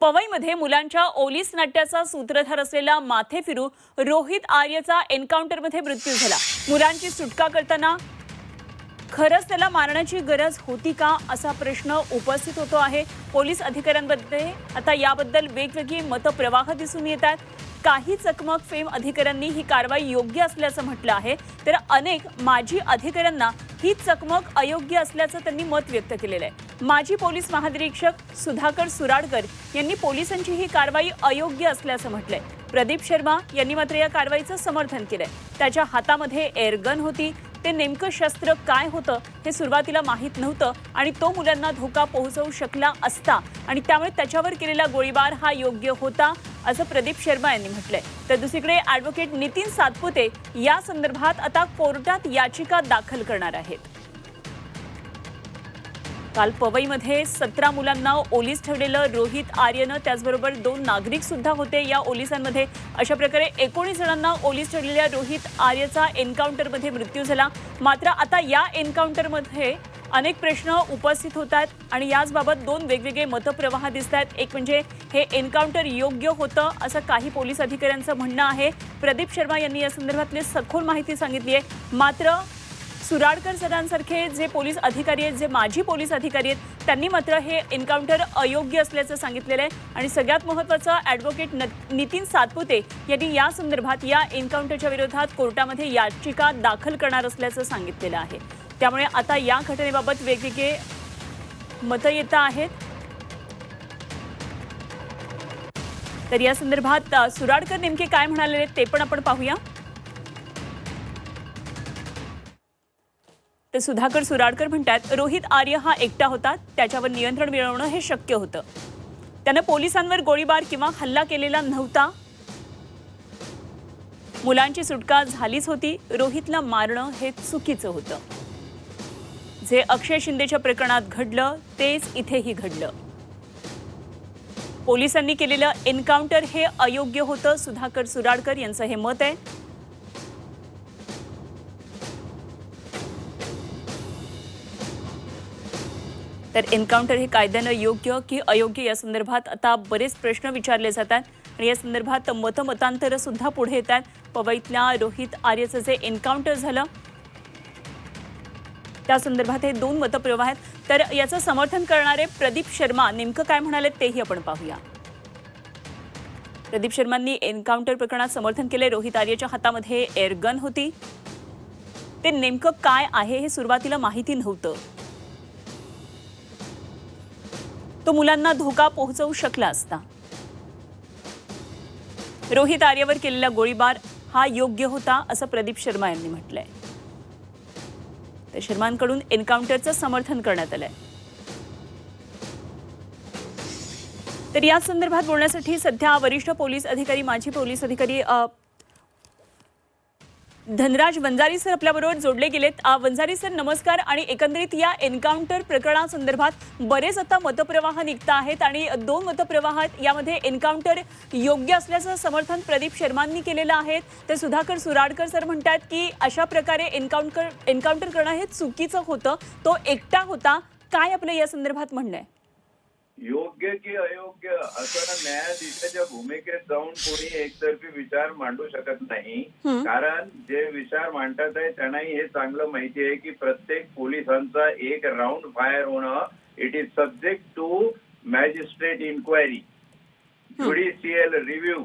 पवईमध्ये मुलांच्या ओलीस नाट्याचा सूत्रधार असलेला माथे फिरू रोहित आर्यचा एन्काउंटरमध्ये मृत्यू झाला. मुलांची सुटका करताना खरंच त्याला मारण्याची गरज होती का असा प्रश्न उपस्थित होतो आहे. पोलीस अधिकाऱ्यांमध्ये आता याबद्दल वेगवेगळी मतप्रवाह दिसून येत आहेत. काही चकमक फेम अधिकाऱ्यांनी ही कारवाई योग्य असल्याचं म्हटलं आहे. तर अनेक माजी अधिकाऱ्यांना ही चकमक अयोग्य असल्याचं त्यांनी मत व्यक्त केलेलं आहे. माजी पोलीस महानिरीक्षक सुधाकर सुराडकर यांनी पोलिसांची ही कारवाई अयोग्य असल्याचं म्हटलंय. प्रदीप शर्मा यांनी मात्र या कारवाईचं समर्थन केलंय. त्याच्या हातामध्ये एअरगन होती. ते नेमकं शस्त्र काय होतं हे सुरुवातीला माहीत नव्हतं आणि तो मुलांना धोका पोहोचवू शकला असता आणि त्यामुळे त्याच्यावर केलेला गोळीबार हा योग्य होता. असं प्रदीप शर्मा यांनी म्हटलंय. तर दुसरीकडे ॲडव्होकेट नितीन सातपुते या संदर्भात आता कोर्टात याचिका दाखल करणार आहेत. काल पवईमध्ये सतरा मुलांना ओलीस ठेवलेलं रोहित आर्यनं त्याचबरोबर दोन नागरिक सुद्धा होते या ओलिसांमध्ये. अशा प्रकारे एकोणीस जणांना ओलीस ठेवलेल्या रोहित आर्यचा एन्काउंटरमध्ये मृत्यू झाला. मात्र आता या एन्काउंटरमध्ये अनेक प्रश्न उपस्थित होत आहेत आणि याचबाबत दोन वेगवेगळे मतप्रवाह दिसत आहेत एक म्हणजे हे एन्काउंटर योग्य होतं असं काही पोलीस अधिकाऱ्यांचं म्हणणं आहे. प्रदीप शर्मा यांनी या संदर्भातली सखोल माहिती सांगितली आहे. मात्र सुराडकर सरांसारखे जे पोलीस अधिकारी आहेत जे माजी पोलीस अधिकारी आहेत त्यांनी मात्र हे एन्काउंटर अयोग्य असल्याचं सांगितलेलं आहे. आणि सगळ्यात महत्त्वाचं ॲडव्होकेट न नितीन सातपुते यांनी या संदर्भात या एन्काउंटरच्या विरोधात कोर्टामध्ये याचिका दाखल करणार असल्याचं सांगितलेलं आहे. त्यामुळे आता या घटनेबाबत वेगवेगळे मतं येत आहेत. तर या संदर्भात सुराडकर नेमके काय म्हणालेले ते पण आपण पाहूया. तर सुधाकर सुराडकर म्हणतात रोहित आर्य हा एकटा होता. त्याच्यावर नियंत्रण मिळवणं हे शक्य होतं. त्यानं पोलिसांवर गोळीबार किंवा हल्ला केलेला नव्हता. मुलांची सुटका झालीच होती. रोहितला मारणं हे चुकीचं होतं. जे अक्षय शिंदेच्या प्रकरणात घडलं तेच इथेही घडलं. पोलिसांनी केलेलं एन्काउंटर हे अयोग्य होतं सुधाकर सुराडकर यांचं हे मत आहे. तर एन्काउंटर हे कायद्यानं योग्य की अयोग्य या संदर्भात आता बरेच प्रश्न विचारले जातात आणि या संदर्भात मतमतांतरं सुद्धा पुढे येतात. पवईतल्या रोहित आर्यचं जे एन्काउंटर झालं त्या संदर्भात हे दोन मतप्रयोग आहेत. तर याचं समर्थन करणारे प्रदीप शर्मा नेमकं काय म्हणाले तेही आपण पाहूया. प्रदीप शर्मांनी एन्काउंटर प्रकरणात समर्थन केले. रोहित आर्यच्या हातामध्ये एअरगन होती. ते नेमकं काय आहे हे सुरुवातीला माहिती नव्हतं. तो मुलांना धोका पोहोचवू शकला असता. रोहित आर्यावर केलेला गोळीबार हा योग्य होता असं प्रदीप शर्मा यांनी म्हटलंय. तर शर्मांकडून एन्काउंटरचं समर्थन करण्यात आलंय. तर या संदर्भात बोलण्यासाठी सध्या वरिष्ठ पोलीस अधिकारी माजी पोलीस अधिकारी धनराज वंजारी सर आपल्याबरोबर जोडले गेलेत. वंजारी सर नमस्कार आणि एकंदरीत या एन्काउंटर प्रकरणासंदर्भात बरेच आता मतप्रवाह निघत आहेत आणि दोन मतप्रवाहात यामध्ये एन्काउंटर योग्य असल्याचं समर्थन प्रदीप शर्मांनी केलेलं आहे. तर सुधाकर सुराडकर सर म्हणतात की अशा प्रकारे एन्काउंटर एन्काउंटर करणं हे चुकीचं होतं. तो एकटा होता. काय आपलं या संदर्भात म्हणणं आहे? योग्य की अयोग्य? असं न्यायाधीशाच्या भूमिकेत जाऊन कोणी एकतर्फी विचार मांडू शकत नाही. कारण जे विचार मांडतात आहे त्यांनाही हे चांगलं माहिती आहे की प्रत्येक पोलिसांचा एक राऊंड फायर होणं it is subject to magistrate inquiry judicial review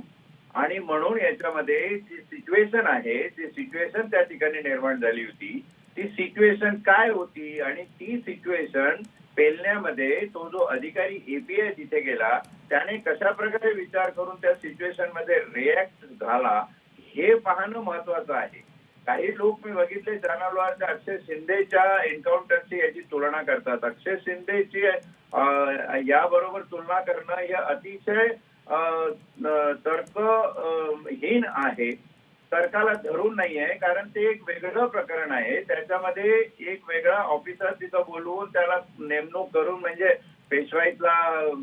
आणि म्हणून याच्यामध्ये जी सिच्युएशन आहे ती सिच्युएशन त्या ठिकाणी निर्माण झाली होती ती सिच्युएशन काय होती आणि ती सिच्युएशन पेलण्यामध्ये तो जो अधिकारी एपीआय तिथे गेला त्याने कशा प्रकारे विचार करून त्या सिच्युएशनमध्ये रिॲक्ट झाला हे पाहणं महत्वाचं आहे. काही लोक मी बघितले जाणवलं अक्षय शिंदेच्या एन्काउंटरची याची तुलना करतात. अक्षय शिंदेची याबरोबर तुलना करणं हे अतिशय अं, तर्कहीन आहे. तर्काला धरून नाही आहे कारण ते एक वेगळं प्रकरण आहे त्याच्यामध्ये एक वेगळा ऑफिसर तिथं बोलवून त्याला नेमणूक करून म्हणजे पेशवाईतला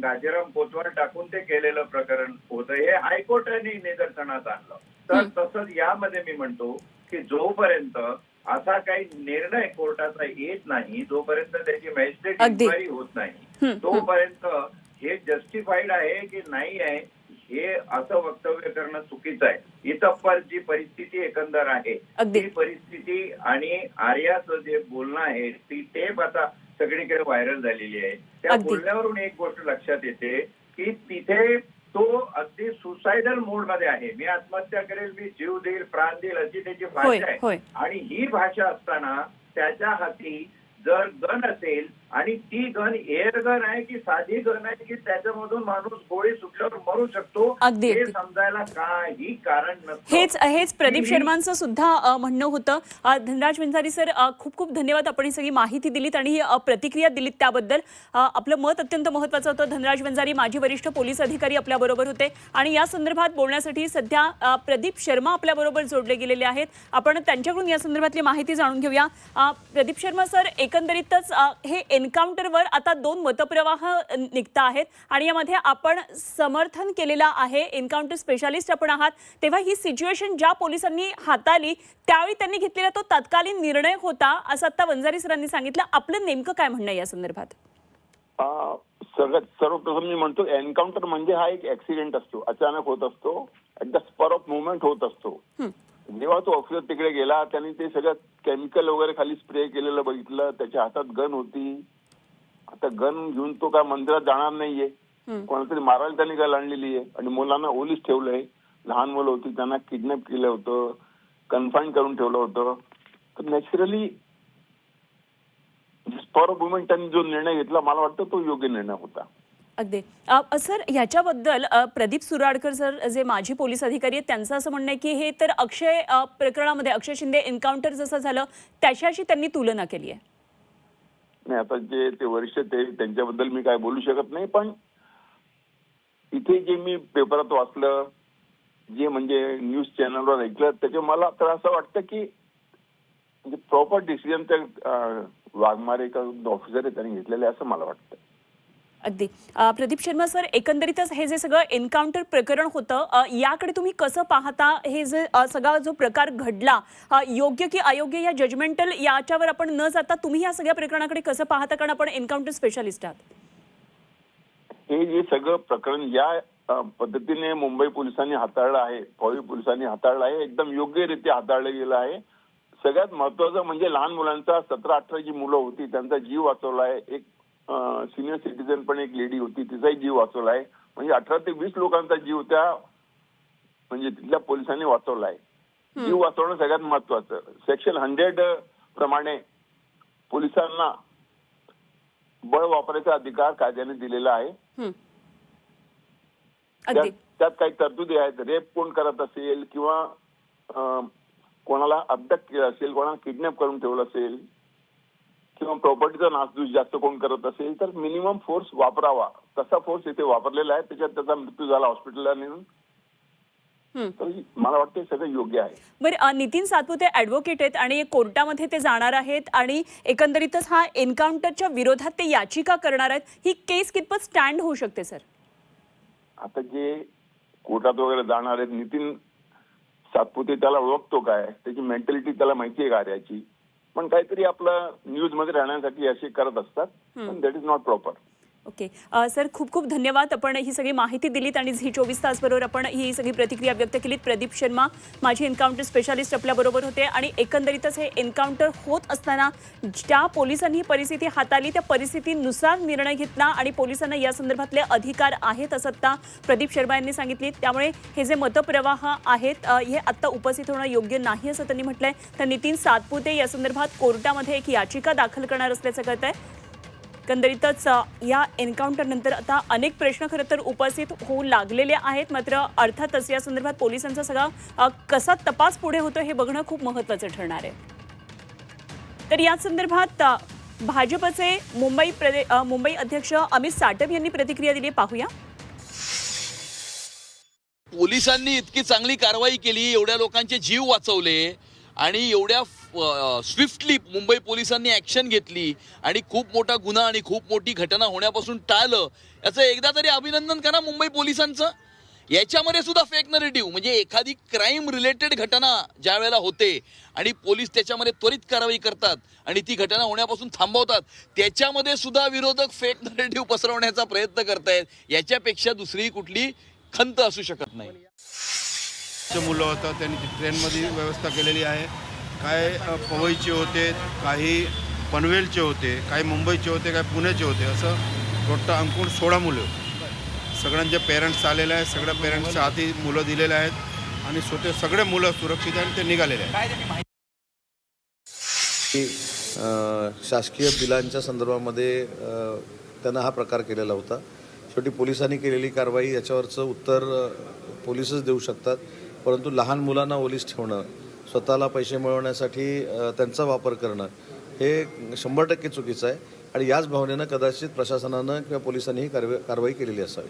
गाजीराम कोतवाल टाकून ते केलेलं प्रकरण होतं हे हायकोर्टाने निदर्शनास आणलं तर तसंच यामध्ये मी म्हणतो की जोपर्यंत असा काही निर्णय कोर्टाचा येत नाही जोपर्यंत त्याची मॅजिस्ट्रेट. इन्क्वायरी होत नाही. तोपर्यंत हे जस्टिफाईड आहे की नाही आहे हे असं वक्तव्य करणं चुकीचं आहे. इतपर जी परिस्थिती एकंदर आहे. ती परिस्थिती आणि आर्याचं जे बोलणं आहे ती टेप आता सगळीकडे व्हायरल झालेली आहे. त्या. बोलण्यावरून एक गोष्ट लक्षात येते की तिथे तो अगदी सुसायडल मोडमध्ये आहे. मी आत्महत्या करेल मी जीव देईल प्राण देईल अशी त्याची भाषा आहे. आणि ही भाषा असताना त्याच्या हाती जर गन असेल आणि ती गन एअर गन आहे की साधी गन आहे की त्याच्यामधून माणूस गोळी सुटल्यावर मरू शकतो अगदी, हे. समजायला काही कारण नसतं. हेच हेच प्रदीप शर्मांचं सुद्धा म्हणणं होतं. धनराज वंजारी सर खूप खूप धन्यवाद आपण ही सगळी माहिती दिलीत आणि ही, प्रतिक्रिया दिलीत त्याबद्दल. आपलं मत अत्यंत महत्वाचं होतं. धनराज वंजारी माजी वरिष्ठ पोलीस अधिकारी आपल्याबरोबर होते. आणि या संदर्भात बोलण्यासाठी सध्या प्रदीप शर्मा आपल्याबरोबर जोडले गेलेले आहेत. आपण त्यांच्याकडून या संदर्भातली माहिती जाणून घेऊया. प्रदीप शर्मा सर एकंदरीतच हे एन्काउंटरवर आता दोन मतप्रवाह निघता आहेत आणि यामध्ये आपण समर्थन केलेलं आहे. एन्काउंटर स्पेशालिस्ट आपण आहात. तेव्हा ही सिच्युएशन ज्या पोलिसांनी हाताळली त्यावेळी त्यांनी घेतलेला तो तत्कालीन निर्णय होता असं आता वंजारी सरांनी सांगितलं. आपलं नेमकं काय म्हणणं या संदर्भात? सगळ्यात सर्वप्रथम मी म्हणतो एन्काउंटर म्हणजे हा एक ऍक्सिडेंट असतो. अचानक होत असतो. At the spur of movement होत असतो. जेव्हा तो ऑफिसर तिकडे गेला त्यांनी ते सगळं केमिकल वगैरे खाली स्प्रे केलेलं बघितलं. त्याच्या हातात गन होती. आता गन घेऊन तो काय मंदिरात जाणार नाहीये. कोणातरी मारायला त्यांनी गल आणलेली आहे? आणि मुलांना ओलीस ठेवलंय. लहान मुलं होती त्यांना किडनॅप केलं होतं. कन्फाईन करून ठेवलं होतं. तर नॅचरली स्पर ऑफ मुवमेंट त्यांनी जो निर्णय घेतला मला वाटतं तो योग्य निर्णय होता. अगदी. सर ह्याच्याबद्दल प्रदीप सुराडकर सर जे माजी पोलीस अधिकारी आहेत त्यांचं असं म्हणणं आहे की हे तर अक्षय प्रकरणामध्ये अक्षय शिंदे एन्काउंटर जसं झालं त्याच्याशी त्यांनी तुलना केली आहे. नाही आता जे ते वरिष्ठ ते त्यांच्याबद्दल मी काय बोलू शकत नाही पण इथे जे मी पेपरात वाचलं जे म्हणजे न्यूज चॅनलवर ऐकलं त्याच्या मला तर असं वाटतं की म्हणजे प्रॉपर डिसिजन त्या वाघमारे का ऑफिसर आहे त्यांनी घेतलेले आहे असं मला वाटतं. अगदी. प्रदीप शर्मा सर एकंदरीतच हे जे सगळं एन्काउंटर प्रकरण होतं याकडे तुम्ही कसं पाहता? हे जे सगळा जो प्रकार घडला योग्य की अयोग्य या जजमेंटल याच्यावर आपण न जाता तुम्ही या सगळ्या प्रकरणाकडे कसं पाहता? कारण आपण एन्काउंटर स्पेशालिस्ट आहात. हे जे सगळं प्रकरण या पद्धतीने मुंबई पोलिसांनी हाताळलं आहे पॉवी पोलिसांनी हाताळलं आहे एकदम योग्यरित्या हाताळलं गेलं आहे. सगळ्यात महत्वाचं म्हणजे लहान मुलांचा सतरा अठरा जी मुलं होती त्यांचा जीव वाचवला आहे. एक सिनियर सिटीजन पण एक लेडी होती तिचाही जीव वाचवला आहे म्हणजे अठरा ते वीस लोकांचा जीव त्या म्हणजे तिथल्या पोलिसांनी वाचवला आहे जीव वाचवणं सगळ्यात महत्वाचं सेक्शन हंड्रेड प्रमाणे पोलिसांना बळ वापरायचा अधिकार कायद्याने दिलेला आहे. त्यात काही तरतुदी आहेत. रेप कोण करत असेल किंवा कोणाला अटक केलं असेल कोणाला किडनॅप करून ठेवलं असेल किंवा प्रॉपर्टीचा नासधूस जास्त कोण करत असेल तर मिनिमम फोर्स वापरावा. तसा फोर्स इथे वापरलेला आहे त्याच्यात त्याचा मृत्यू झाला हॉस्पिटलला नेऊन. तर मला वाटतं सगळं योग्य आहे. बरं नितीन सातपुते ॲडव्होकेट आहेत आणि कोर्टामध्ये ते जाणार आहेत आणि एकंदरीतच हा एन्काउंटरच्या विरोधात ते याचिका करणार आहेत. ही केस कितपत स्टँड होऊ शकते सर आता जे कोर्टात वगैरे जाणार आहेत नितीन सातपुते त्याला ओळखतो काय? त्याची मेंटॅलिटी त्याला माहिती आहे कार्याची? पण काहीतरी आपलं न्यूजमध्ये राहण्यासाठी असे करत असतात. पण that is not proper okay. Sir खूप खूप धन्यवाद. आपण ही सगळी माहिती दिलीत आणि झी चोवीस तासबरोबर आपण ही सगळी प्रतिक्रिया व्यक्त केलीत. प्रदीप शर्मा माझे एन्काउंटर स्पेशालिस्ट आपल्याबरोबर होते आणि एकंदरीतच हे एन्काउंटर होत असताना ज्या पोलिसांनी ही परिस्थिती हाताळली त्या परिस्थितीनुसार निर्णय घेतला आणि पोलिसांना या संदर्भातले अधिकार आहेत असं आता प्रदीप शर्मा यांनी सांगितले त्यामुळे हे जे मतप्रवाह आहेत हे आत्ता उपस्थित होणं योग्य नाही असं त्यांनी म्हटलंय. तर नितीन सातपुते या संदर्भात कोर्टामध्ये एक याचिका दाखल करणार असल्याचं कळत आहे एकंदरीतच या एन्काउंटरनंतर आता अनेक प्रश्न खरं तर उपस्थित होऊ लागलेले आहेत. मात्र अर्थातच या संदर्भात पोलिसांचा सगळा कसा तपास पुढे होतो हे बघणं खूप महत्त्वाचं ठरणार आहे. तर या संदर्भात भाजपचे मुंबई प्रदे मुंबई अध्यक्ष अमित साटम यांनी प्रतिक्रिया दिली पाहूया. पोलिसांनी इतकी चांगली कारवाई केली एवढ्या लोकांचे जीव वाचवले आणि एवढ्या स्विफ्टली मुंबई पोलिसांनी ऍक्शन घेतली आणि खूप मोठा गुन्हा आणि खूप मोठी घटना होण्यापासून टाळलं याचं एकदा तरी अभिनंदन करा मुंबई पोलिसांचं. याच्यामध्ये सुद्धा फेक नरेटिव्ह म्हणजे एखादी क्राईम रिलेटेड घटना ज्या वेळेला होते आणि पोलीस त्याच्यामध्ये त्वरित कारवाई करतात आणि ती घटना होण्यापासून थांबवतात त्याच्यामध्ये सुद्धा विरोधक फेक नरेटिव्ह पसरवण्याचा प्रयत्न करतायत. याच्यापेक्षा दुसरी कुठली खंत असू शकत नाही. मुलं होतं त्यांनी ट्रेनमध्ये व्यवस्था केलेली आहे. काय पवईचे होते काही पनवेलचे होते काही मुंबईचे होते काही पुण्याचे होते असं टोटल अंकून सोळा मुलं. सगळ्यांचे पेरेंट्स आलेले आहेत सगळ्या पेरेंट्सच्या हाती मुलं दिलेले आहेत आणि स्वतः सगळे मुलं सुरक्षित आहेत आणि ते निघालेले आहेत. की शासकीय बिलांच्या संदर्भामध्ये त्यांना हा प्रकार केलेला होता. शेवटी पोलिसांनी केलेली कारवाई याच्यावरचं उत्तर पोलीसच देऊ शकतात. परंतु लहान मुलांना ओलीस ठेवणं स्वतःला पैसे मिळवण्यासाठी त्यांचा वापर करणं हे शंभर टक्के चुकीचं आहे. आणि याच भावनेनं कदाचित प्रशासनानं किंवा पोलिसांनी ही कारवाई केलेली असावी.